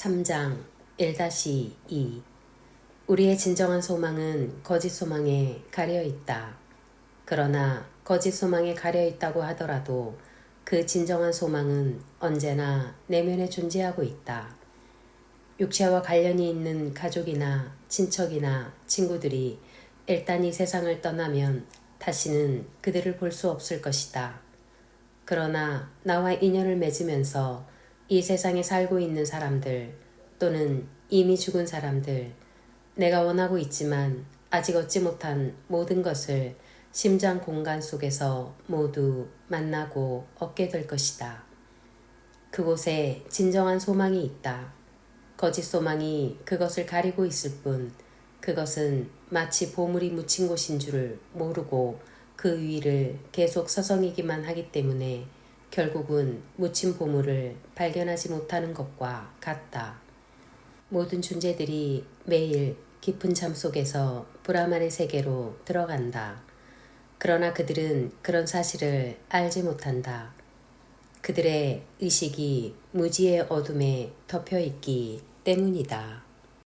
3장 1-2 우리의 진정한 소망은 거짓 소망에 가려 있다. 그러나 거짓 소망에 가려 있다고 하더라도 그 진정한 소망은 언제나 내면에 존재하고 있다. 육체와 관련이 있는 가족이나 친척이나 친구들이 일단 이 세상을 떠나면 다시는 그들을 볼 수 없을 것이다. 그러나 나와 인연을 맺으면서 이 세상에 살고 있는 사람들 또는 이미 죽은 사람들, 내가 원하고 있지만 아직 얻지 못한 모든 것을 심장 공간 속에서 모두 만나고 얻게 될 것이다. 그곳에 진정한 소망이 있다. 거짓 소망이 그것을 가리고 있을 뿐 그것은 마치 보물이 묻힌 곳인 줄을 모르고 그 위를 계속 서성이기만 하기 때문에 결국은 묻힌 보물을 발견하지 못하는 것과 같다. 모든 존재들이 매일 깊은 잠 속에서 브라만의 세계로 들어간다. 그러나 그들은 그런 사실을 알지 못한다. 그들의 의식이 무지의 어둠에 덮여 있기 때문이다.